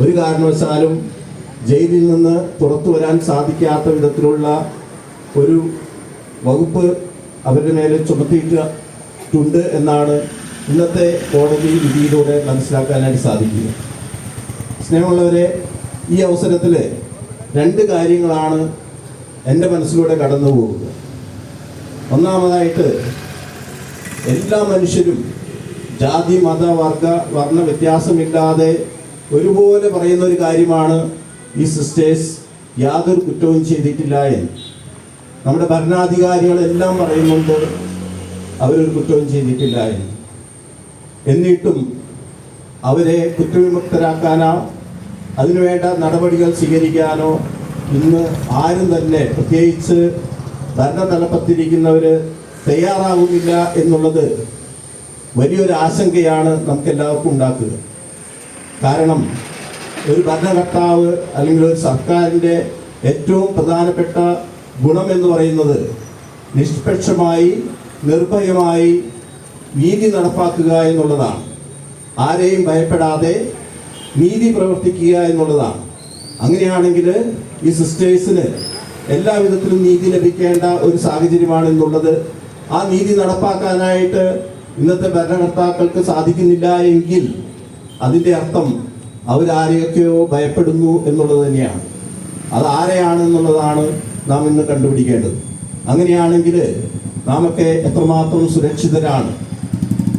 ഒരു കാരണവശാലും ജയിലിൽ നിന്ന് പുറത്തു വരാൻ സാധിക്കാത്ത വിധത്തിലുള്ള ഒരു വകുപ്പ് അവരുടെ മേലെ ചുമത്തിയിട്ടുണ്ട് എന്നാണ് ഇന്നത്തെ കോടതി വിധിയിലൂടെ മനസ്സിലാക്കാനായിട്ട് സാധിക്കുക. സ്നേഹമുള്ളവരെ ഈ അവസരത്തിൽ രണ്ട് കാര്യങ്ങളാണ് എന്റെ മനസ്സിലൂടെ കടന്നു പോകുക ഒന്നാമതായിട്ട് എല്ലാ മനുഷ്യരും ജാതി മത വർഗ വർണ വ്യത്യാസമില്ലാതെ ഒരുപോലെ പറയുന്ന ഒരു കാര്യമാണ് ഈ സിസ്റ്റേഴ്സ് യാതൊരു കുറ്റവും ചെയ്തിട്ടില്ല എന്ന്. നമ്മുടെ ഭരണാധികാരികളെല്ലാം പറയുന്നുണ്ട് അവരൊരു കുറ്റവും ചെയ്തിട്ടില്ല എന്ന്. എന്നിട്ടും അവരെ കുറ്റവിമുക്തരാക്കാനോ അതിനുവേണ്ട നടപടികൾ സ്വീകരിക്കാനോ ഇന്ന് ആരും തന്നെ പ്രത്യേകിച്ച് ഭരണതലപ്പത്തിരിക്കുന്നവർ തയ്യാറാകുന്നില്ല എന്നുള്ളത് വലിയൊരു ആശങ്കയാണ് നമുക്കെല്ലാവർക്കും ഉണ്ടാക്കുക. കാരണം ഒരു ഭരണകർത്താവ് അല്ലെങ്കിൽ ഒരു സർക്കാരിന്റെ ഏറ്റവും പ്രധാനപ്പെട്ട ഗുണം എന്ന് പറയുന്നത് നിഷ്പക്ഷമായി നിർഭയമായി നീതി നടപ്പാക്കുക എന്നുള്ളതാണ്. ആരെയും ഭയപ്പെടാതെ നീതി പ്രവർത്തിക്കുക എന്നുള്ളതാണ്. അങ്ങനെയാണെങ്കിൽ ഈ സിസ്റ്റേഴ്സിന് എല്ലാ വിധത്തിലും നീതി ലഭിക്കേണ്ട ഒരു സാഹചര്യമാണ് എന്നുള്ളത്. ആ നീതി നടപ്പാക്കാനായിട്ട് ഇന്നത്തെ ഭരണകർത്താക്കൾക്ക് സാധിക്കുന്നില്ല എങ്കിൽ അതിന്റെ അർത്ഥം അവരാരെയൊക്കെയോ ഭയപ്പെടുന്നു എന്നുള്ളത് തന്നെയാണ്. അത് ആരെയാണെന്നുള്ളതാണ് നാം ഇന്ന് കണ്ടുപിടിക്കേണ്ടത്. അങ്ങനെയാണെങ്കിൽ നാമൊക്കെ എത്രമാത്രം സുരക്ഷിതരാണ്.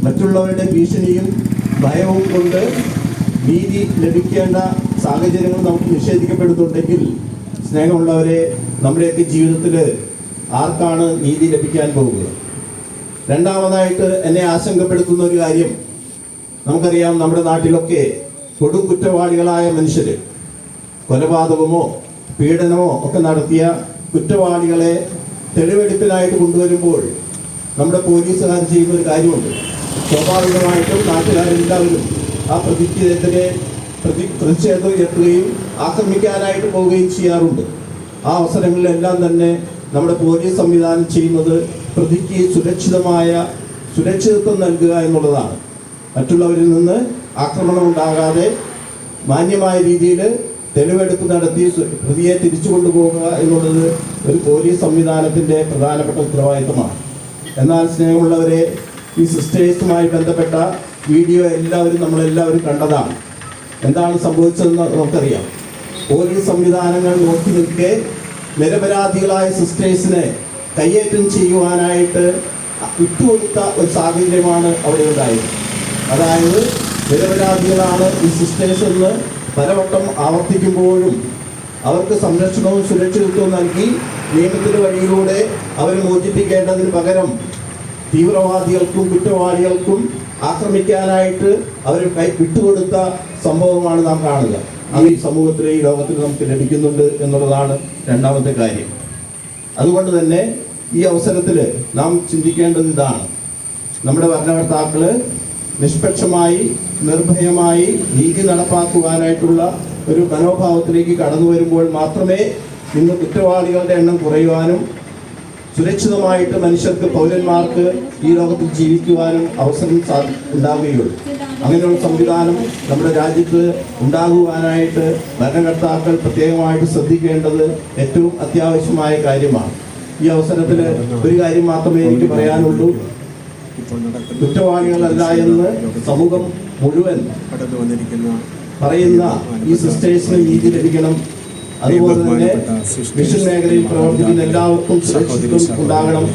മറ്റുള്ളവരുടെ ഭീഷണിയും ഭയവും കൊണ്ട് നീതി ലഭിക്കേണ്ട സാഹചര്യങ്ങൾ നമുക്ക് നിഷേധിക്കപ്പെടുന്നുണ്ടെങ്കിൽ സ്നേഹമുള്ളവരെ നമ്മുടെയൊക്കെ ജീവിതത്തിൽ ആർക്കാണ് നീതി ലഭിക്കാൻ പോകുക രണ്ടാമതായിട്ട് എന്നെ ആശങ്കപ്പെടുത്തുന്ന ഒരു കാര്യം നമുക്കറിയാം നമ്മുടെ നാട്ടിലൊക്കെ കൊടും കുറ്റവാളികളായ മനുഷ്യർ കൊലപാതകമോ പീഡനമോ ഒക്കെ നടത്തിയ കുറ്റവാളികളെ തെളിവെടുപ്പിനായിട്ട് കൊണ്ടുവരുമ്പോൾ നമ്മുടെ പോലീസുകാർ ചെയ്യുന്ന ഒരു കാര്യമുണ്ട്. സ്വാഭാവികമായിട്ടും നാട്ടുകാരെല്ലാവരും ആ പ്രതിക്കെതിരെ പ്രതി പ്രതിഷേധം ഉയർത്തുകയും ആക്രമിക്കാനായിട്ട് പോവുകയും ചെയ്യാറുണ്ട്. ആ അവസരങ്ങളിലെല്ലാം തന്നെ നമ്മുടെ പോലീസ് സംവിധാനം ചെയ്യുന്നത് പ്രതിക്ക് സുരക്ഷിതമായ സുരക്ഷിതത്വം നൽകുക എന്നുള്ളതാണ്. മറ്റുള്ളവരിൽ നിന്ന് ആക്രമണം ഉണ്ടാകാതെ മാന്യമായ രീതിയിൽ തെളിവെടുപ്പ് നടത്തി പ്രതിയെ തിരിച്ചു കൊണ്ടുപോകുക എന്നുള്ളത് ഒരു പോലീസ് സംവിധാനത്തിന്റെ പ്രധാനപ്പെട്ട ഉത്തരവാദിത്തമാണ്. എന്നാൽ സ്നേഹമുള്ളവരെ ഈ സിസ്റ്റേഴ്സുമായി ബന്ധപ്പെട്ട വീഡിയോ എല്ലാവരും നമ്മളെല്ലാവരും കണ്ടതാണ്. എന്താണ് സംഭവിച്ചതെന്ന് നമുക്കറിയാം. പോലീസ് സംവിധാനങ്ങൾ നോക്കി നിൽക്കെ നിരപരാധികളായ സിസ്റ്റേഴ്സിനെ കയ്യേറ്റം ചെയ്യുവാനായിട്ട് വിട്ടുകൊടുത്ത ഒരു സാഹചര്യമാണ് അവിടെ ഉണ്ടായത്. അതായത് നിരപരാധികളാണ് ഈ സിസ്റ്റേഴ്സ് എന്ന് പലവട്ടം ആവർത്തിക്കുമ്പോഴും അവർക്ക് സംരക്ഷണവും സുരക്ഷിതത്വവും നൽകി നിയമത്തിന്റെ വഴിയിലൂടെ അവരെ മോചിപ്പിക്കേണ്ടതിന് പകരം തീവ്രവാദികൾക്കും കുറ്റവാളികൾക്കും ആക്രമിക്കാനായിട്ട് അവർ കൈ വിട്ടുകൊടുത്ത സംഭവമാണ് നാം കാണുക അത് ഈ സമൂഹത്തിലെ ഈ ലോകത്തിൽ നമുക്ക് ലഭിക്കുന്നുണ്ട് എന്നുള്ളതാണ് രണ്ടാമത്തെ കാര്യം. അതുകൊണ്ട് തന്നെ ഈ അവസരത്തിൽ നാം ചിന്തിക്കേണ്ടത് ഇതാണ്. നമ്മുടെ ഭരണകർത്താക്കൾ നിഷ്പക്ഷമായി നിർഭയമായി നീതി നടപ്പാക്കുവാനായിട്ടുള്ള ഒരു മനോഭാവത്തിലേക്ക് കടന്നു വരുമ്പോൾ മാത്രമേ ഇന്ന് കുറ്റവാളികളുടെ എണ്ണം കുറയുവാനും സുരക്ഷിതമായിട്ട് മനുഷ്യർക്ക് പൗരന്മാർക്ക് ഈ ലോകത്തിൽ ജീവിക്കുവാനും അവസരം ഉണ്ടാവുകയുള്ളൂ. അങ്ങനെയുള്ള സംവിധാനം നമ്മുടെ രാജ്യത്ത് ഉണ്ടാകുവാനായിട്ട് ഭരണകർത്താക്കൾ പ്രത്യേകമായിട്ട് ശ്രദ്ധിക്കേണ്ടത് ഏറ്റവും അത്യാവശ്യമായ കാര്യമാണ്. ഈ അവസരത്തിൽ ഒരു കാര്യം മാത്രമേ എനിക്ക് പറയാനുള്ളൂ. ഇപ്പോൾ നടക്കുന്ന കുറ്റവാളികളല്ല എന്ന് സമൂഹം മുഴുവൻ കടന്നു വന്നിരിക്കുന്ന പറയുന്ന ഈ സിസ്റ്റേഴ്സിന് നീതി ലഭിക്കണം. അതുപോലെ തന്നെ മിഷൻ മേഖലയിൽ പ്രവർത്തിക്കുന്ന എല്ലാവർക്കും ഉണ്ടാകണം.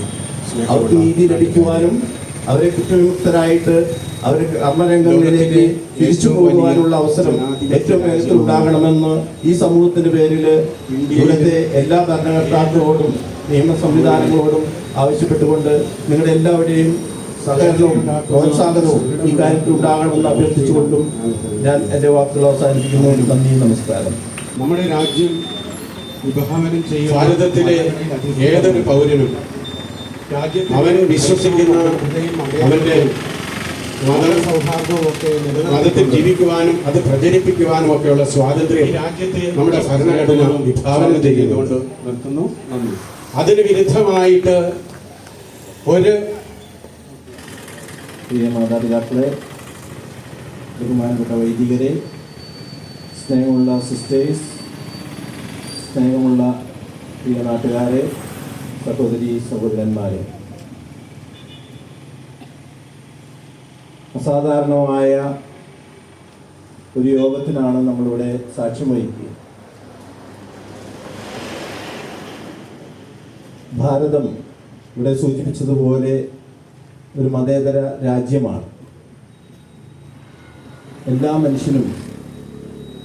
അവർക്ക് നീതി ലഭിക്കുവാനും അവരെ കുറ്റവിമുക്തരായിട്ട് അവരെ കർമ്മരംഗങ്ങളിലേക്ക് തിരിച്ചു പോകുവാനുള്ള അവസരം ഏറ്റവും വേഗത്തിൽ ഉണ്ടാകണമെന്ന് ഈ സമൂഹത്തിന്റെ പേരിൽ ഇവിടുത്തെ എല്ലാ ഭരണകർത്താക്കളോടും നിയമ സംവിധാനങ്ങളോടും ആവശ്യപ്പെട്ടുകൊണ്ട് നിങ്ങളുടെ എല്ലാവരുടെയും സഹകരണവും പ്രോത്സാഹനവും ഈ കാര്യത്തിൽ ഉണ്ടാകണമെന്ന് അഭ്യർത്ഥിച്ചുകൊണ്ടും ഞാൻ എന്റെ വാക്കുകൾ അവസാനിപ്പിക്കുന്നു. നന്ദി നമസ്കാരം. നമ്മുടെ രാജ്യം വിഭാവനം ചെയ്യുന്ന ഭാരതത്തിലെ ഏതൊരു പൗരനും അവൻ വിശ്വസിക്കുന്ന അവന്റെ മതത്തിൽ ജീവിക്കുവാനും അത് പ്രചരിപ്പിക്കുവാനും ഒക്കെയുള്ള സ്വാതന്ത്ര്യം രാജ്യത്തെ നമ്മുടെ ഭരണഘടന വിഭാവനം ചെയ്യുന്നുണ്ട്. നിർത്തുന്നു. അതിന് വിരുദ്ധമായിട്ട് ഒരു പ്രിയ മാതാപിതാക്കളെ ബഹുമാനപ്പെട്ട വൈദികരെ സ്നേഹമുള്ള സിസ്റ്റേഴ്സ് സ്നേഹമുള്ള പ്രിയ നാട്ടുകാരെ സഹോദരി സഹോദരന്മാരെ. അസാധാരണമായ ഒരു യോഗത്തിനാണ് നമ്മളിവിടെ സാക്ഷ്യം വഹിക്കുക. ഭാരതം ഇവിടെ സൂചിപ്പിച്ചതുപോലെ ഒരു മതേതര രാജ്യമാണ്. എല്ലാ മനുഷ്യനും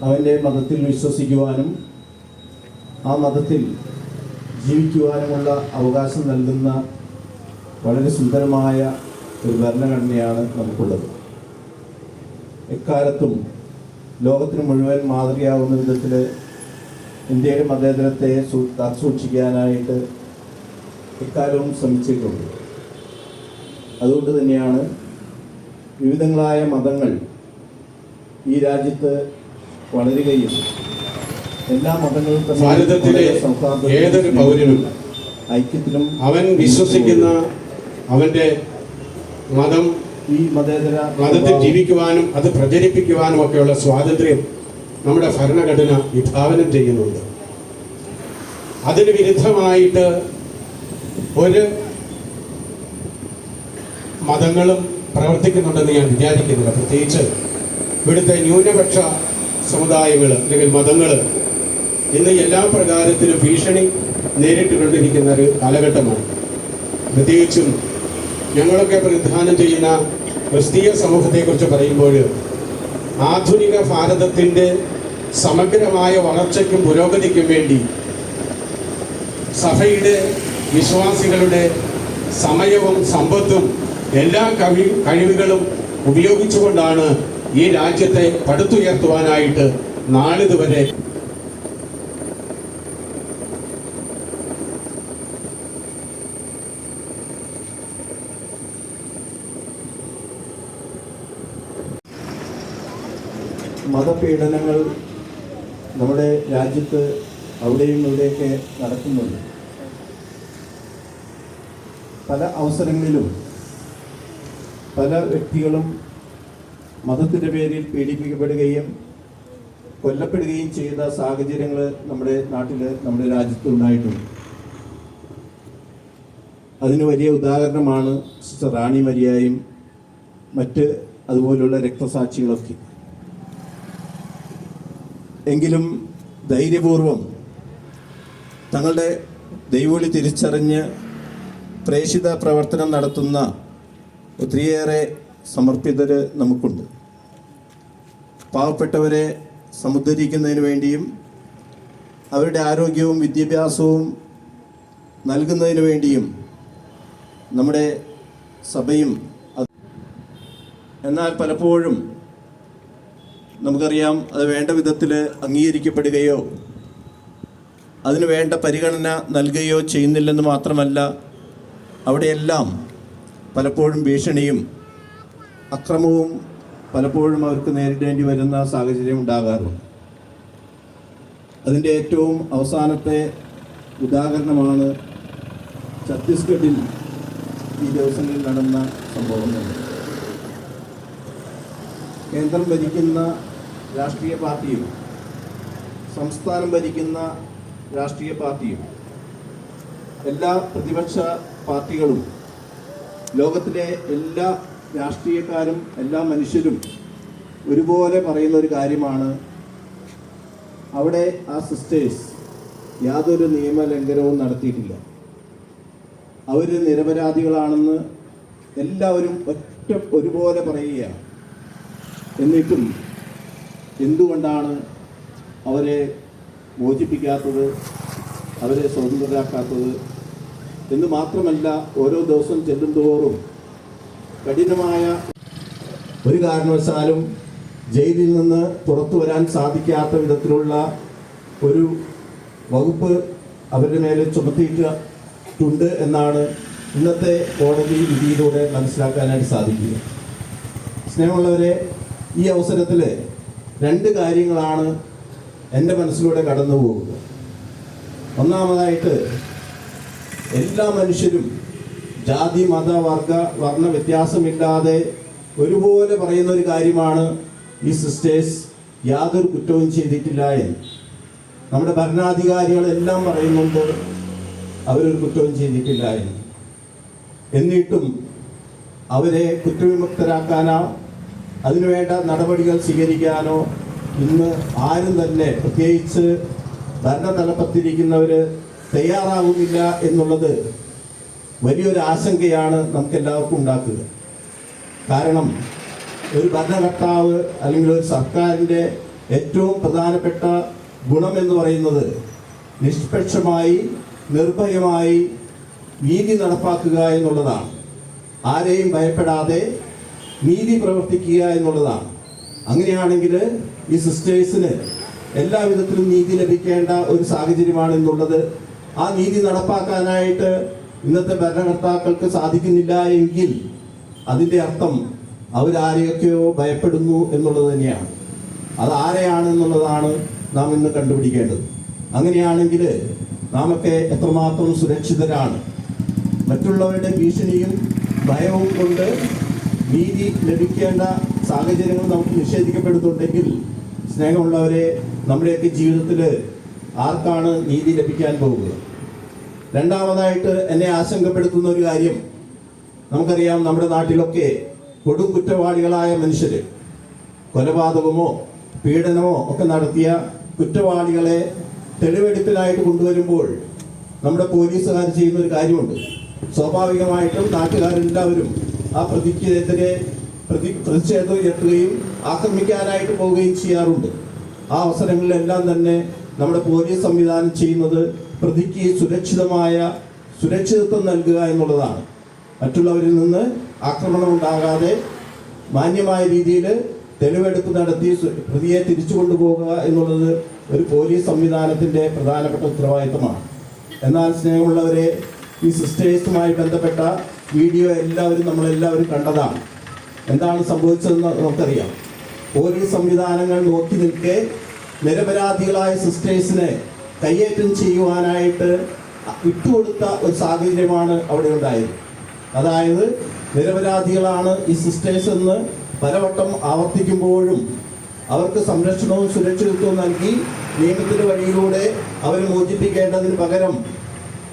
അവന്റെ മതത്തിൽ വിശ്വസിക്കുവാനും ആ മതത്തിൽ ജീവിക്കുവാനുമുള്ള അവകാശം നൽകുന്ന വളരെ സുന്ദരമായ ഒരു ഭരണഘടനയാണ് നമുക്കുള്ളത്. എക്കാലത്തും ലോകത്തിന് മുഴുവൻ മാതൃകയാവുന്ന വിധത്തിൽ ഇന്ത്യയുടെ മതേതരത്തെ കാത്തുസൂക്ഷിക്കാനായിട്ട് എക്കാലവും ശ്രമിച്ചിട്ടുണ്ട്. അതുകൊണ്ട് തന്നെയാണ് വിവിധങ്ങളായ മതങ്ങൾ ഈ രാജ്യത്ത് വളരുകയും എല്ലാ മതങ്ങളും ഏതൊരു പൗരനും ഐക്യത്തിലും അവൻ വിശ്വസിക്കുന്ന അവന്റെ മതം ഈ മതേതര മതത്തിൽ ജീവിക്കുവാനും അത് പ്രചരിപ്പിക്കുവാനും ഒക്കെയുള്ള സ്വാതന്ത്ര്യം നമ്മുടെ ഭരണഘടന വിഭാവനം ചെയ്യുന്നുണ്ട്. അതിന് വിരുദ്ധമായിട്ട് ഒരു മതങ്ങളും പ്രവർത്തിക്കുന്നുണ്ടെന്ന് ഞാൻ വിചാരിക്കുന്നില്ല. പ്രത്യേകിച്ച് ഇവിടുത്തെ ന്യൂനപക്ഷ സമുദായങ്ങൾ അല്ലെങ്കിൽ മതങ്ങൾ ഇന്ന് എല്ലാ പ്രകാരത്തിലും ഭീഷണി നേരിട്ടുകൊണ്ടിരിക്കുന്ന ഒരു കാലഘട്ടമാണ്. പ്രത്യേകിച്ചും ഞങ്ങളൊക്കെ പ്രതിദാനം ചെയ്യുന്ന ക്രിസ്തീയ സമൂഹത്തെക്കുറിച്ച് പറയുമ്പോൾ ആധുനിക ഭാരതത്തിന്റെ സമഗ്രമായ വളർച്ചയ്ക്കും പുരോഗതിക്കും വേണ്ടി സഭയുടെ വിശ്വാസികളുടെ സമയവും സമ്പത്തും എല്ലാ കവി കഴിവുകളും ഉപയോഗിച്ചുകൊണ്ടാണ് ഈ രാജ്യത്തെ പടുത്തുയർത്തുവാനായിട്ട് നാളിതുവരെ മതപീഡനങ്ങൾ നമ്മുടെ രാജ്യത്ത് അവിടെയും ഇവിടെയൊക്കെ നടക്കുന്നുണ്ട്. പല അവസരങ്ങളിലും പല വ്യക്തികളും മതത്തിന്റെ പേരിൽ പീഡിപ്പിക്കപ്പെടുകയും കൊല്ലപ്പെടുകയും ചെയ്ത സാഹചര്യങ്ങൾ നമ്മുടെ നാട്ടിൽ നമ്മുടെ രാജ്യത്ത് ഉണ്ടായിട്ടുണ്ട്. അതിന് വലിയ ഉദാഹരണമാണ് സിസ്റ്റർ റാണി മരിയായും മറ്റ് അതുപോലുള്ള രക്തസാക്ഷികളൊക്കെ. എങ്കിലും ധൈര്യപൂർവം തങ്ങളുടെ ദൈവവിളി തിരിച്ചറിഞ്ഞ് പ്രേഷിത പ്രവർത്തനം നടത്തുന്ന ഒത്തിരിയേറെ സമർപ്പിതർ നമുക്കുണ്ട്. പാവപ്പെട്ടവരെ സമുദ്ധരിക്കുന്നതിന് വേണ്ടിയും അവരുടെ ആരോഗ്യവും വിദ്യാഭ്യാസവും നൽകുന്നതിന് വേണ്ടിയും നമ്മുടെ സഭയും എന്നാൽ പലപ്പോഴും നമുക്കറിയാം അത് വേണ്ട വിധത്തിൽ അംഗീകരിക്കപ്പെടുകയോ അതിന് വേണ്ട പരിഗണന നൽകുകയോ ചെയ്യുന്നില്ലെന്ന് മാത്രമല്ല അവിടെയെല്ലാം പലപ്പോഴും ഭീഷണിയും അക്രമവും പലപ്പോഴും അവർക്ക് നേരിടേണ്ടി വരുന്ന സാഹചര്യം ഉണ്ടാകാറുണ്ട്. അതിന്റെ ഏറ്റവും അവസാനത്തെ ഉദാഹരണമാണ് ഛത്തീസ്ഗഡിൽ ഈ ദിവസങ്ങളിൽ നടന്ന സംഭവങ്ങൾ കേന്ദ്രം ഭരിക്കുന്ന രാഷ്ട്രീയ പാർട്ടിയും സംസ്ഥാനം ഭരിക്കുന്ന രാഷ്ട്രീയ പാർട്ടിയും എല്ലാ പ്രതിപക്ഷ പാർട്ടികളും ലോകത്തിലെ എല്ലാ രാഷ്ട്രീയക്കാരും എല്ലാ മനുഷ്യരും ഒരുപോലെ പറയുന്ന ഒരു കാര്യമാണ്. അവിടെ ആ സിസ്റ്റേഴ്സ് യാതൊരു നിയമലംഘനവും നടത്തിയിട്ടില്ല. അവർ നിരപരാധികളാണെന്ന് എല്ലാവരും ഒറ്റ ഒരുപോലെ പറയുകയാണ്. എന്നിട്ടും എന്തുകൊണ്ടാണ് അവരെ മോചിപ്പിക്കാത്തത്? അവരെ സ്വതന്ത്രരാക്കാത്തത്? എന്ന് മാത്രമല്ല ഓരോ ദിവസം ചെല്ലും തോറും കഠിനമായ ഒരു കാരണവശാലും ജയിലിൽ നിന്ന് പുറത്തു വരാൻ സാധിക്കാത്ത വിധത്തിലുള്ള ഒരു വകുപ്പ് അവരുടെ മേലെ ചുമത്തിയിട്ടുണ്ട് എന്നാണ് ഇന്നത്തെ കോടതി വിധിയിലൂടെ മനസ്സിലാക്കാനായിട്ട് സാധിക്കുക സ്നേഹമുള്ളവരെ ഈ അവസരത്തിൽ രണ്ട് കാര്യങ്ങളാണ് എന്റെ മനസ്സിലൂടെ കടന്നു പോകുന്നത് ഒന്നാമതായിട്ട് എല്ലാ മനുഷ്യരും ജാതി മത വർഗ വർണ വ്യത്യാസമില്ലാതെ ഒരുപോലെ പറയുന്ന ഒരു കാര്യമാണ് ഈ സിസ്റ്റേഴ്സ് യാതൊരു കുറ്റവും ചെയ്തിട്ടില്ല എന്ന്. നമ്മുടെ ഭരണാധികാരികളെല്ലാം പറയുന്നുണ്ട് അവരൊരു കുറ്റവും ചെയ്തിട്ടില്ല എന്ന്. എന്നിട്ടും അവരെ കുറ്റവിമുക്തരാക്കാനോ അതിനുവേണ്ട നടപടികൾ സ്വീകരിക്കാനോ ഇന്ന് ആരും തന്നെ പ്രത്യേകിച്ച് ഭരണതലപ്പത്തിരിക്കുന്നവർ തയ്യാറാവുന്നില്ല എന്നുള്ളത് വലിയൊരു ആശങ്കയാണ് നമുക്ക് എല്ലാവർക്കും ഉണ്ടാക്കുക. കാരണം ഒരു ഭരണകർത്താവ് അല്ലെങ്കിൽ ഒരു സർക്കാരിന്റെ ഏറ്റവും പ്രധാനപ്പെട്ട ഗുണം എന്ന് പറയുന്നത് നിഷ്പക്ഷമായി നിർഭയമായി നീതി നടപ്പാക്കുക എന്നുള്ളതാണ്. ആരെയും ഭയപ്പെടാതെ നീതി പ്രവർത്തിക്കുക എന്നുള്ളതാണ്. അങ്ങനെയാണെങ്കിൽ ഈ സിസ്റ്റേഴ്സിന് എല്ലാവിധത്തിലും നീതി ലഭിക്കേണ്ട ഒരു സാഹചര്യമാണ് എന്നുള്ളത് ആ നീതി നടപ്പാക്കാനായിട്ട് ഇന്നത്തെ ഭരണകർത്താക്കൾക്ക് സാധിക്കുന്നില്ല എങ്കിൽ അതിന്റെ അർത്ഥം അവരാരെയൊക്കെയോ ഭയപ്പെടുന്നു എന്നുള്ളത് തന്നെയാണ്. അത് ആരെയാണെന്നുള്ളതാണ് നാം ഇന്ന് കണ്ടുപിടിക്കേണ്ടത്. അങ്ങനെയാണെങ്കിൽ നാമൊക്കെ എത്രമാത്രം സുരക്ഷിതരാണ്. മറ്റുള്ളവരുടെ ഭീഷണിയും ഭയവും കൊണ്ട് നീതി ലഭിക്കേണ്ട സാഹചര്യങ്ങൾ നമുക്ക് നിഷേധിക്കപ്പെടുന്നുണ്ടെങ്കിൽ സ്നേഹമുള്ളവരെ നമ്മുടെയൊക്കെ ജീവിതത്തിൽ ആർക്കാണ് നീതി ലഭിക്കാൻ പോകുക രണ്ടാമതായിട്ട് എന്നെ ആശങ്കപ്പെടുത്തുന്ന ഒരു കാര്യം നമുക്കറിയാം നമ്മുടെ നാട്ടിലൊക്കെ കൊടു കുറ്റവാളികളായ മനുഷ്യർ കൊലപാതകമോ പീഡനമോ ഒക്കെ നടത്തിയ കുറ്റവാളികളെ തെളിവെടുപ്പിനായിട്ട് കൊണ്ടുവരുമ്പോൾ നമ്മുടെ പോലീസുകാർ ചെയ്യുന്ന ഒരു കാര്യമുണ്ട്. സ്വാഭാവികമായിട്ടും നാട്ടുകാരെല്ലാവരും ആ പ്രതിക്കെതിരെ പ്രതി പ്രതിഷേധം ഉയർത്തുകയും ആക്രമിക്കാനായിട്ട് പോവുകയും ചെയ്യാറുണ്ട്. ആ അവസരങ്ങളിലെല്ലാം തന്നെ നമ്മുടെ പോലീസ് സംവിധാനം ചെയ്യുന്നത് പ്രതിക്ക് സുരക്ഷിതമായ സുരക്ഷിതത്വം നൽകുക എന്നുള്ളതാണ്. മറ്റുള്ളവരിൽ നിന്ന് ആക്രമണം ഉണ്ടാകാതെ മാന്യമായ രീതിയിൽ തെളിവെടുപ്പ് നടത്തി പ്രതിയെ തിരിച്ചു കൊണ്ടുപോകുക എന്നുള്ളത് ഒരു പോലീസ് സംവിധാനത്തിന്റെ പ്രധാനപ്പെട്ട ഉത്തരവാദിത്തമാണ്. എന്നാൽ സ്നേഹമുള്ളവരെ ഈ സിസ്റ്റേഴ്സുമായി ബന്ധപ്പെട്ട വീഡിയോ എല്ലാവരും നമ്മളെല്ലാവരും കണ്ടതാണ്. എന്താണ് സംഭവിച്ചതെന്ന് നമുക്കറിയാം. പോലീസ് സംവിധാനങ്ങൾ നോക്കി നിൽക്കെ നിരപരാധികളായ സിസ്റ്റേഴ്സിനെ കയ്യേറ്റം ചെയ്യുവാനായിട്ട് വിട്ടുകൊടുത്ത ഒരു സാഹചര്യമാണ് അവിടെ ഉണ്ടായത്. അതായത് നിരപരാധികളാണ് ഈ സിസ്റ്റേഴ്സ് എന്ന് പലവട്ടം ആവർത്തിക്കുമ്പോഴും അവർക്ക് സംരക്ഷണവും സുരക്ഷിതത്വവും നൽകി നിയമത്തിന്റെ വഴിയിലൂടെ അവരെ മോചിപ്പിക്കേണ്ടതിന് പകരം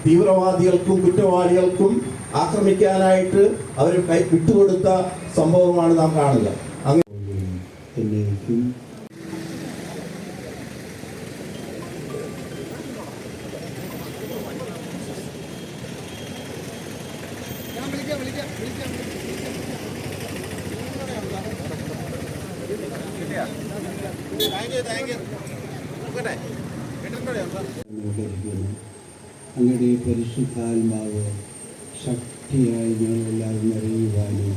തീവ്രവാദികൾക്കും കുറ്റവാളികൾക്കും ആക്രമിക്കാനായിട്ട് അവർ വിട്ടുകൊടുത്ത സംഭവമാണ് നാം കാണുക അങ്ങ് അങ്ങയുടെ പരിശുദ്ധാത്മാവ് ശക്തിയായി ഞങ്ങളെല്ലാവരും അറിയുവാനും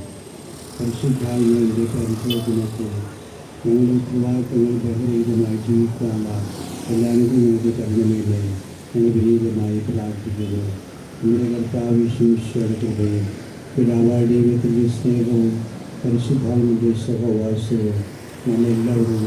പരിശുദ്ധാത്മാവിൻ്റെ പരിശോധനത്തിൽ ഞങ്ങളുടെ ഉത്തരവാദിത്തങ്ങൾ ബഹുരഹിതമായി ജീവിക്കാനുള്ള എല്ലാ അനുഗ്രഹങ്ങൾക്ക് തരണമെന്ന് ഞങ്ങൾ വിനീതമായി പ്രാർത്ഥിക്കുന്നു നമ്മുടെ കർത്താവ് വിശ്വയുടെ കൃപയും പിതാവായ ദൈവത്തിൻ്റെ സ്നേഹവും പരിശുദ്ധാത്മൻ്റെ സഹവാസവും നമ്മളെല്ലാവരും